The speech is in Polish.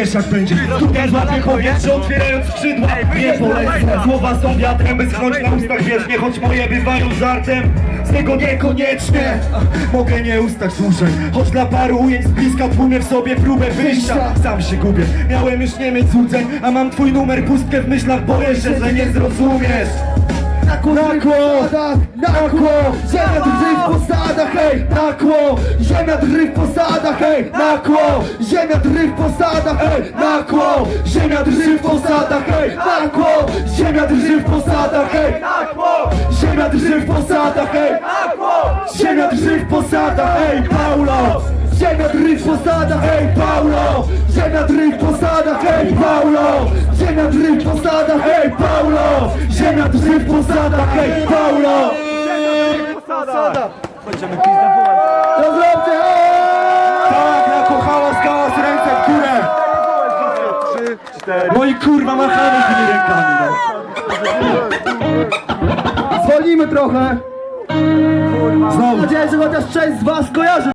wiesz jak będzie. Tutaj złapię powietrze, otwierając skrzydła. Nie polecę, słowa są wiatrem By schnąć na ustach wiecznie Choć moje bywają żartem. Z tego niekoniecznie. Mogę nie ustać dłużej. Choć dla paru ujęć z bliska Płynę w sobie próbę wyjścia. Sam się gubię, miałem już nie mieć złudzeń A mam twój numer, pustkę w myślach Boję się, że nie zrozumiesz. Nakło, nakło, nakło, hej, nakło, ziemia drży w posadach, hej, nakło, ziemia drży w posadach, hej, nakło, ziemia drży w posadach, hej, nakło, ziemia drży w posadach, hej, nakło, ziemia drży w posadach, hej, nakło, ziemia drży w posadach, hej, Paulo, ziemia drży w posadach, hej, Paulo, ziemia drży w posadach, hej, Paulo, ziemia drży w posadach, hej, Paulo, ziemia drży w posadach, hej, Paulo. To No i kurwa machamy tymi rękami no. Zwolnimy trochę. Znowu Mam nadzieję, że chociaż część z was kojarzy